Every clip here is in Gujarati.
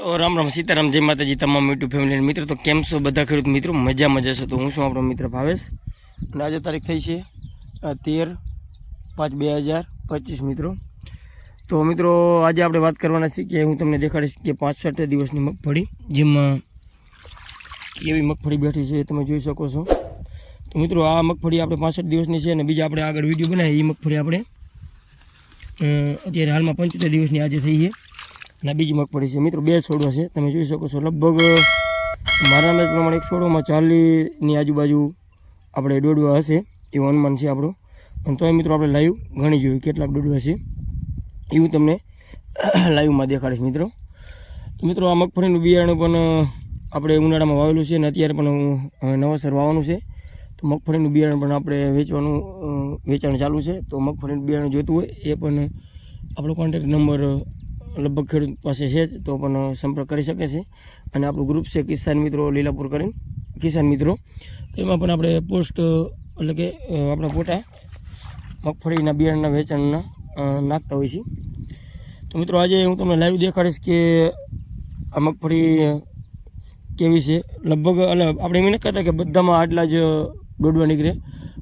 રામ રામ સીતારામ, જય માતાજી, તમામ યુટ્યુબ ફેમિલી મિત્રો. તો કેમ છો બધા ખેડૂત મિત્રો? મજા મજા છો તો હું છું આપણો મિત્ર ભાવેશ? અને આજે તારીખ થઈ છે તેર પાંચ બે હજાર પચીસ મિત્રો. તો મિત્રો, આજે આપણે વાત કરવાના છીએ કે હું તમને દેખાડીશ કે પાંસઠ દિવસની મગફળી, જેમાં કેવી મગફળી બેઠી છે એ તમે જોઈ શકો છો. તો મિત્રો, આ મગફળી આપણે પાંસઠ દિવસની છે અને બીજા આપણે આગળ વીડિયો બનાવીએ. એ મગફળી આપણે અત્યારે હાલમાં પંચોતેર દિવસની આજે થઈ છે. અને બીજી મગફળી છે. મિત્રો, બે છોડવા છે. તમે જોઈ શકો છો, લગભગ મારા અંદાજ પ્રમાણે એક છોડોમાં ચાલીસની આજુબાજુ આપણે દોડવા હશે. એવું અનુમાન છે આપણું. અને તોય મિત્રો, આપણે લાઈવ ગણી જોયું કેટલાક દોડવા છે. એવું તમને લાઈવમાં દેખાડીશ મિત્રો. મિત્રો, આ મગફળીનું બિયારણ પણ આપણે ઉનાળામાં વાવેલું છે અને અત્યારે પણ નવાસર વાવવાનું છે. તો મગફળીનું બિયારણ પણ આપણે વેચવાનું વેચાણ ચાલુ છે. તો મગફળીનું બિયારણ જોઈતું હોય એ પણ આપણો કોન્ટેક્ટ નંબર લગભગ ખેડૂત પાસે છે તો પણ સંપર્ક કરી શકે છે. અને આપણું ગ્રુપ છે કિસાન મિત્રો લીલાપુર કરીને. કિસાન મિત્રો એમાં પણ આપણે પોસ્ટ એટલે કે આપણા ફોટા મગફળીના બિયારણના વેચાણના નાખતા હોય છે તો મિત્રો, આજે હું તમને લાઈવ દેખાડીશ કે આ મગફળી કેવી છે. લગભગ એટલે આપણે એમ નથી કહેતા કે બધામાં આટલા જ દોડવા નીકળે.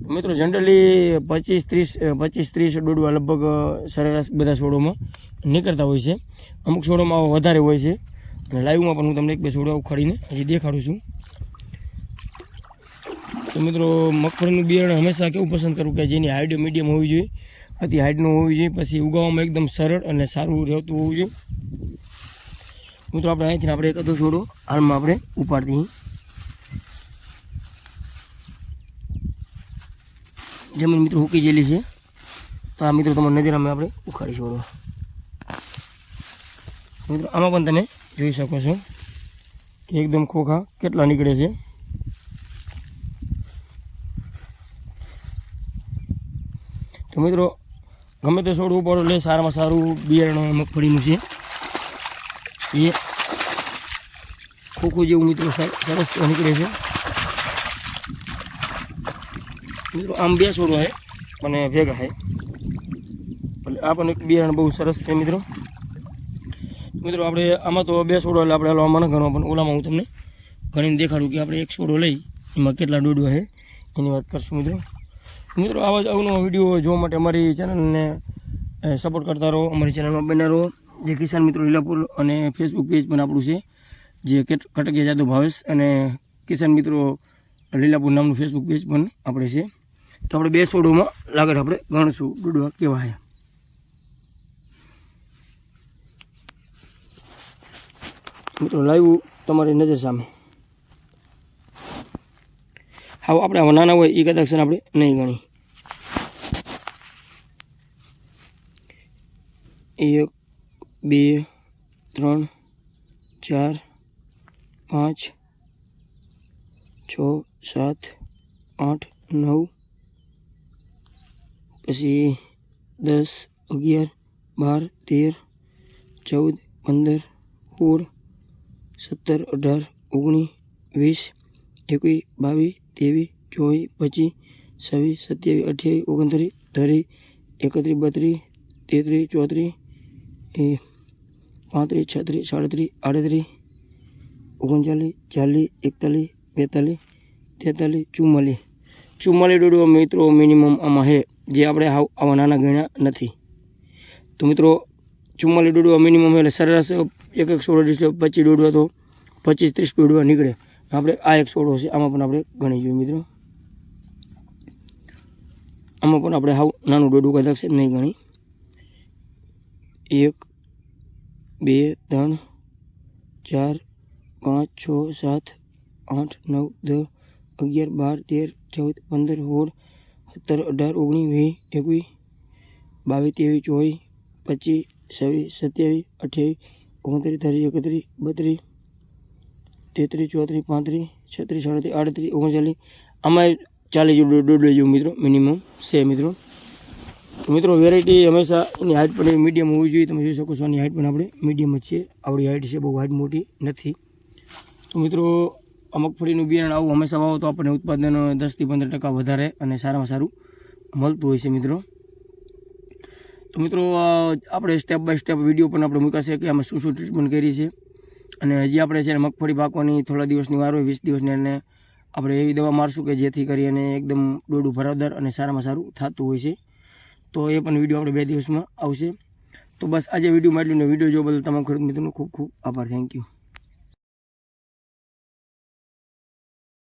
મિત્રો જનરલી પચીસ ત્રીસ પચીસ ત્રીસ દોડવા લગભગ સરેરાશ બધા છોડોમાં નીકળતા હોય છે. અમુક છોડોમાં વધારે હોય છે. અને લાઈવમાં પણ હું તમને એક બે છોડો ઉખાડીને હજી દેખાડું છું. તો મિત્રો, મગફળીનું બિયારણ હંમેશા કેવું પસંદ કરવું કે જેની હાઈટ મીડિયમ હોવી જોઈએ, અતિ હાઈટનું હોવી જોઈએ, પછી ઉગાવવામાં એકદમ સરળ અને સારું રહેતું હોવું જોઈએ. મિત્રો, આપણે અહીંથી આપણે એક હતો છોડો હાલમાં આપણે ઉપાડતી જમીન મિત્રો હુકી ગયેલી છે. તો આ મિત્રો તમારી નજર અમે આપણે ઉખાડી છોડો મિત્રો, આમાં પણ તમે જોઈ શકો છો કે એકદમ ખોખા કેટલા નીકળે છે. તો મિત્રો, ગમે તે છોડવું પડો એટલે સારામાં સારું બિયારણ, મગફળીનું છે. એ ખોખું જેવું મિત્રો સર- સરસ નીકળે છે. મિત્રો, આમ બે છોડવા છે અને ભેગા છે એટલે આ પણ એક બિયારણ બહુ સરસ છે મિત્રો. મિત્રો, આપણે આમાં તો બે છોડો એટલે આપણે આમાં ગણવા, પણ ઓલામાં હું તમને ગણીને દેખાડું કે આપણે એક છોડો લઈ, એમાં કેટલા દોડવા છે એની વાત કરશું મિત્રો. મિત્રો, આવા જ આવનો વીડિયો જોવા માટે અમારી ચેનલને સપોર્ટ કરતા રહો, અમારી ચેનલમાં બન્યા રહો. જે કિસાન મિત્રો લીલાપુર અને ફેસબુક પેજ પણ આપણું છે, જે કેટ- કટકિયા જાદવ ભાવેશ અને કિસાન મિત્રો લીલાપુર નામનું ફેસબુક પેજ પણ આપણે છે. તો આપણે બે સોડોમાં લાગડ આપણે ગણશું. ડૂડવા કહેવાય. મિત્રો, લાવ્યું તમારી નજર સામે. હા આપણે આવા નાના હોય એ કદાચ આપણે નહીં ગણી. એક, બે, ત્રણ, ચાર, પાંચ, છ, સાત, આઠ, નવ પછી દસ, અગિયાર, બાર, તેર, ચૌદ, પંદર, સોળ, સત્તર, અઢાર, ઓગણીસ, વીસ, એકવીસ, બાવીસ, ત્રેવીસ, ચોવીસ, પચીસ, છવ્વીસ, સત્યાવીસ, અઠ્યાવીસ, ઓગણત્રીસ ત્રીસ એકત્રીસ, બત્રીસ, તેત્રીસ, ચોત્રીસ, એ પાંત્રીસ, છત્રીસ, સાડત્રીસ, આડત્રીસ, ઓગણચાલીસ, ચાલીસ, એકતાલીસ, બેતાલીસ, તેતાલીસ, ચુમ્માલીસ. ચુમ્માલીસ દોડો મિત્રો મિનિમમ આમાં છે, જે આપણે હાવ આવા નાના ગણ્યા નથી. તો મિત્રો ચુમ્માલીસ દોડવા મિનિમમ એટલે સરેરાશ એક એક સોળો ડિસ્ટ પચીસ દોડવા તો પચીસ ત્રીસ દોડવા નીકળે. આપણે આ એક સોળો છે, આમાં પણ આપણે ગણી જોઈએ મિત્રો. આમાં પણ આપણે હાવ નાનું દોડવું કદાચ નહીં ગણી. એક, બે, ત્રણ, ચાર, પાંચ, છ, સાત, આઠ, નવ, દસ અગિયાર બાર તેર ચૌદ પંદર સોળ સત્તર અઢાર ઓગણીસ વીસ એકવીસ બાવીસ ત્રેવીસ ચોવીસ પચીસ છવ્વીસ સત્યાવીસ અઠ્યાવીસ ઓગણત્રીસ ત્રીસ એકત્રીસ બત્રીસ તેત્રીસ ચોત્રીસ પાંત્રીસ છત્રીસ સાડત્રીસ આડત્રીસ ઓગણચાલીસ આમાં ચાલીસ જેવું દોઢ જેવું મિત્રો મિનિમમ છે મિત્રો. મિત્રો વેરાયટી હંમેશા એની હાઇટ પણ મીડિયમ હોવી જોઈએ. તમે જોઈ શકો છો આની હાઇટ પણ આપણે મીડિયમ જ છે. આપણી હાઇટ છે બહુ હાઇટ મોટી નથી. તો મિત્રો મગફળીનું બિયારણ આવું હંમેશા વાવો તો આપણને ઉત્પાદન દસથી પંદર ટકા વધારે અને સારામાં સારું મળતું હોય છે મિત્રો. તો મિત્રો આપણે સ્ટેપ બાય સ્ટેપ વીડિયો પણ આપણે મૂકાશે કે આમાં શું શું ટ્રીટમેન્ટ કરી છે. અને હજી આપણે છે ને મગફળી પાકવાની થોડા દિવસની વાર હોય, વીસ દિવસની, અને આપણે એવી દવા મારશું કે જેથી કરી અને એકદમ ડોડું ભરાવદાર અને સારામાં સારું થતું હોય છે. તો એ પણ વીડિયો આપણે બે દિવસમાં આવશે. તો બસ આજે વીડિયો માંડ્યું ને વીડિયો જોવા બદલ તમામ ખેડૂત મિત્રોનો ખૂબ ખૂબ આભાર. Thank you